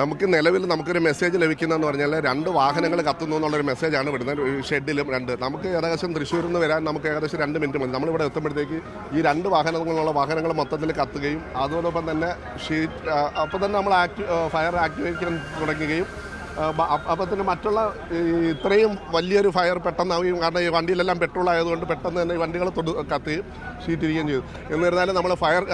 നമുക്ക് നിലവിൽ നമുക്കൊരു മെസ്സേജ് ലഭിക്കുന്നതെന്ന് പറഞ്ഞാൽ രണ്ട് വാഹനങ്ങൾ കത്തുന്നു എന്നുള്ളൊരു മെസ്സേജാണ് വിടുന്നത് ഒരു ഷെഡിലും രണ്ട്. നമുക്ക് ഏകദേശം തൃശ്ശൂരിൽ നിന്ന് വരാൻ നമുക്ക് ഏകദേശം രണ്ട് മിനിറ്റ് മതി. നമ്മളിവിടെ എത്തുമ്പോഴത്തേക്ക് ഈ രണ്ട് വാഹനങ്ങളുള്ള വാഹനങ്ങൾ മൊത്തത്തിൽ കത്തുകയും അതോടൊപ്പം തന്നെ ഷീറ്റ് അപ്പോൾ തന്നെ നമ്മൾ ആക്ടി ഫയർ ആക്ടിവേഷൻ തുടങ്ങുകയും അപ്പോൾ തന്നെ മറ്റുള്ള ഇത്രയും വലിയൊരു ഫയർ പെട്ടെന്നാവുകയും കാരണം ഈ വണ്ടിയിലെല്ലാം പെട്രോൾ ആയതുകൊണ്ട് പെട്ടെന്ന് തന്നെ ഈ വണ്ടികൾ തൊടു കത്തുകയും ഷീറ്റിരിക്കുകയും ചെയ്തു. എന്നിരുന്നാലും നമ്മൾ ഫയർ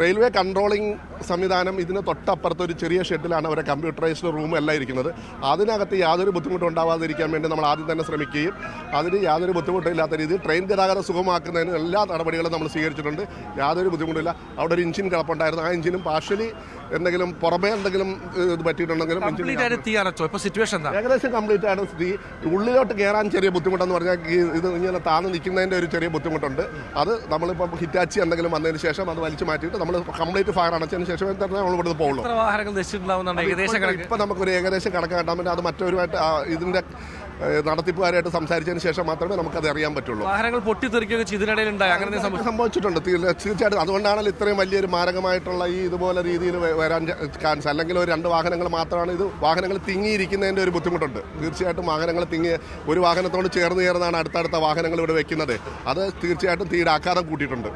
റെയിൽവേ കൺട്രോളിംഗ് സംവിധാനം ഇതിന് തൊട്ടപ്പുറത്ത് ഒരു ചെറിയ ഷെഡിലാണ് അവരെ കമ്പ്യൂട്ടറൈസ്ഡ് റൂം എല്ലാം ഇരിക്കുന്നത്. അതിനകത്ത് യാതൊരു ബുദ്ധിമുട്ടും ഉണ്ടാവാതിരിക്കാൻ വേണ്ടി നമ്മൾ ആദ്യം തന്നെ ശ്രമിക്കുകയും അതിന് യാതൊരു ബുദ്ധിമുട്ടില്ലാത്ത രീതിയിൽ ട്രെയിൻ ഗതാഗതം സുഗമമാക്കുന്നതിന് എല്ലാ നടപടികളും നമ്മൾ സ്വീകരിച്ചിട്ടുണ്ട്. യാതൊരു ബുദ്ധിമുട്ടില്ല. അവിടെ ഒരു ഇഞ്ചിൻ കിടപ്പുണ്ടായിരുന്നു. ആ ഇഞ്ചിനും പാർഷ്യലി എന്തെങ്കിലും പുറമേ എന്തെങ്കിലും ഇത് പറ്റിയിട്ടുണ്ടെങ്കിലും അടച്ചോ ഇപ്പൊ സിറ്റുവേഷൻ എന്താ? ഏകദേശം കംപ്ലീറ്റ് ആണ് സ്ഥിതി. ഉള്ളിലോട്ട് കയറാൻ ചെറിയ ബുദ്ധിമുട്ടെന്ന് പറഞ്ഞാൽ ഈ ഇത് ഇങ്ങനെ താന്ന് നിൽക്കുന്നതിന്റെ ഒരു ചെറിയ ബുദ്ധിമുട്ടുണ്ട്. അത് നമ്മളിപ്പോൾ ഹിറ്റാച്ചി എന്തെങ്കിലും വന്നതിന് ശേഷം അത് വലിച്ചു മാറ്റിയിട്ട് നമ്മൾ കംപ്ലീറ്റ് ഫയർ അടച്ചതിന് ശേഷം തന്നെ നമ്മൾ ഇവിടുന്ന് പോകുള്ളൂ എത്ര വാഹനങ്ങൾ നശിച്ചിട്ടുണ്ടാവുന്നുണ്ട് ഏകദേശം കണക്ക്? ഇപ്പം നമുക്കൊരു ഏകദേശം കണക്ക് കാട്ടാൻ പറ്റും. അത് മറ്റൊരുമായിട്ട് ആ, ഏഹ്, നടത്തിപ്പുകാരായിട്ട് സംസാരിച്ചതിന് ശേഷം മാത്രമേ നമുക്ക് അത് അറിയാൻ പറ്റുള്ളൂ. വാഹനങ്ങൾ പൊട്ടിത്തെറിക്കുകയൊക്കെ ചെയ്ത് ഇതിനിടയിൽ ഉണ്ടായി അങ്ങനെ എന്തെങ്കിലും സംഭവിച്ചു? സംഭവിച്ചിട്ടുണ്ട്. തീർ- തീർച്ചയായിട്ടും അതുകൊണ്ടാണല്ലോ ഇത്രയും വലിയൊരു മാരകമായിട്ടുള്ള ഈ ഇതുപോലെ രീതിയിൽ വരാൻ ചാൻസ് അല്ലെങ്കിൽ ഒരു രണ്ട് വാഹനങ്ങൾ മാത്രമാണ് ഇത് വാഹനങ്ങൾ തിങ്ങിയിരിക്കുന്നതിന്റെ ഒരു ബുദ്ധിമുട്ടുണ്ട്. തീർച്ചയായിട്ടും വാഹനങ്ങൾ തിങ്ങി ഒരു വാഹനത്തോട് ചേർന്ന് ചേർന്നാണ് അടുത്തടുത്ത വാഹനങ്ങൾ ഇവിടെ വെക്കുന്നത്. അത് തീർച്ചയായിട്ടും ആഘാതം കൂട്ടിയിട്ടുണ്ട്.